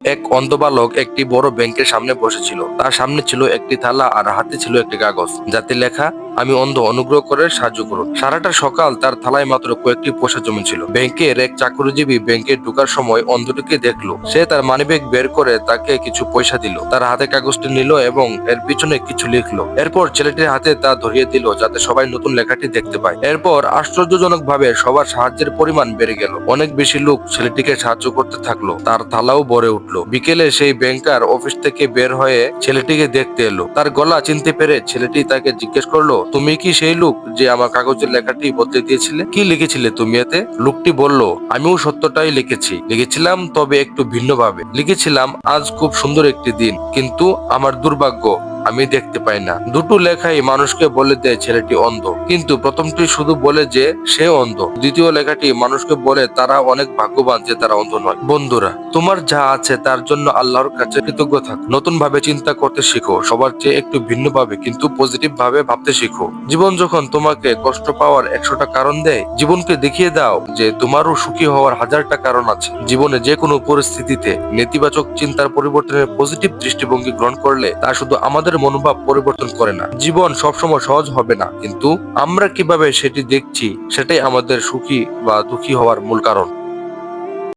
এক অন্ধ বালক একটি বড় ব্যাংকের সামনে বসেছিল। তার সামনে ছিল একটি থালা আর হাতে ছিল একটি কাগজ। যাতে লেখা, আমি অন্ধ, অনুগ্রহ করে সাহায্য করুন। সারাটা সকাল তার থালায় মাত্র কয়েকটি পয়সা জমেছিল ব্যাংকের এক চাকরিজীবী ব্যাংকে ঢোকার সময় অন্ধটিকে দেখল। সে তার মানিব্যাগ বের করে তাকে কিছু পয়সা দিল। তার হাতে কাগজটি নিল এবং এর পিছনে কিছু লিখলো। এরপর ছেলেটির হাতে তা ধরিয়ে দিল যাতে সবাই নতুন লেখাটি দেখতে পায়। এরপর আশ্চর্যজনক ভাবে সবার সাহায্যের পরিমাণ বেড়ে গেল। অনেক বেশি লোক ছেলেটিকে সাহায্য করতে থাকল। তার থালাও ভরে উঠল। বিকেলে সেই ব্যাংকার অফিস থেকে বের হয়ে ছেলেটিকে দেখতে এলো। তার গলা চিনতে পেরে ছেলেটি তাকে জিজ্ঞেস করল, তুমি কি সেই লোক যে আমার কাগজের লেখাটি বদলে দিয়েছিলে? কি লিখেছিলে তুমি এতে? লোকটি বলল, আমিও সত্যটাই লিখেছি। লিখেছিলাম তবে একটু ভিন্নভাবে। লিখেছিলাম, আজ খুব সুন্দর একটি দিন, কিন্তু আমার দুর্ভাগ্য আমি দেখতে পাই না। দুটো লেখাই মানুষকে বলে দেয় ছেলেটি অন্ধ। কিন্তু প্রথমটি শুধু বলে যে সে অন্ধ। দ্বিতীয় লেখাটি মানুষকে বলে তারা অনেক ভাগ্যবান যে তারা অন্ধ নয়। বন্ধুরা, তোমার যা আছে তার জন্য আল্লাহর কাছে কৃতজ্ঞ থাক। নতুন ভাবে চিন্তা করতে শিখো। সবার চেয়ে একটু ভিন্ন ভাবে কিন্তু পজিটিভ ভাবে ভাবতে শিখো। জীবন যখন তোমাকে কষ্ট পাওয়ার একশোটা কারণ দেয়, জীবনকে দেখিয়ে দাও যে তোমারও সুখী হওয়ার হাজারটা কারণ আছে। জীবনে যে কোনো পরিস্থিতিতে নেতিবাচক চিন্তার পরিবর্তনের পজিটিভ দৃষ্টিভঙ্গি গ্রহণ করলে তা শুধু আমাদের মনোভাব পরিবর্তন করে না। জীবন সবসময় সহজ হবে না, কিন্তু আমরা কীভাবে সেটি দেখছি, সেটাই আমাদের সুখী বা দুঃখী হওয়ার মূল কারণ।